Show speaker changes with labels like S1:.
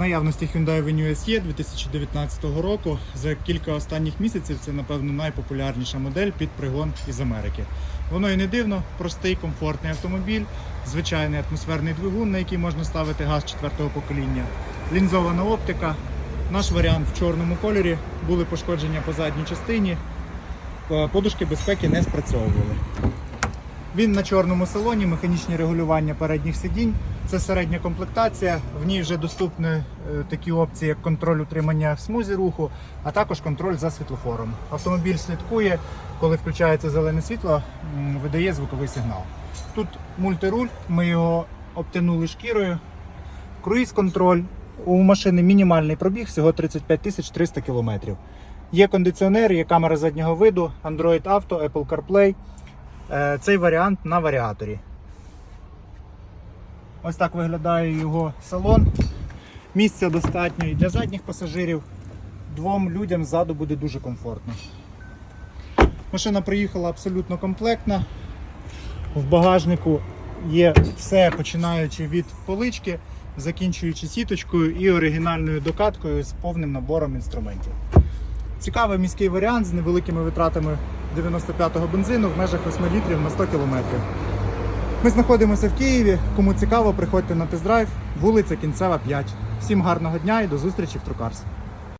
S1: наявності Hyundai Venue SE 2019 року. За кілька останніх місяців це, напевно, найпопулярніша модель під пригон із Америки. Воно і не дивно, простий, комфортний автомобіль, звичайний атмосферний двигун, на який можна ставити газ четвертого покоління, лінзована оптика. Наш варіант в чорному кольорі були пошкодження по задній частині. Е, Подушки безпеки не спрацьовували. Він на чорному салоні, механічні регулювання передніх сидінь. Це середня комплектація. В ній вже доступні е, такі опції, як контроль утримання в смузі руху, а також контроль за світлофором. Автомобіль слідкує, коли включається зелене світло, видає звуковий сигнал. Тут мультируль, ми його обтянули шкірою. Круїз-контроль. У машини мінімальний пробіг, всього 35 тисяч 300 кілометрів. Є кондиціонер, є камера заднього виду, Android Auto, Apple CarPlay. Е, Цей варіант на варіаторі. Ось так виглядає його салон. Місця достатньо і для задніх пасажирів. Двом людям ззаду буде дуже комфортно. Машина приїхала абсолютно комплектна. В багажнику є все, починаючи від полички, закінчуючи сіточкою і оригінальною докаткою з повним набором інструментів. Цікавий міський варіант з невеликими витратами 95-го бензину в межах 8 літрів на 100 кілометрів. Ми знаходимося в Києві. Кому цікаво, приходьте на тест-драйв, вулиця Кінцева 5. Всім гарного дня і до зустрічі в Трукарс.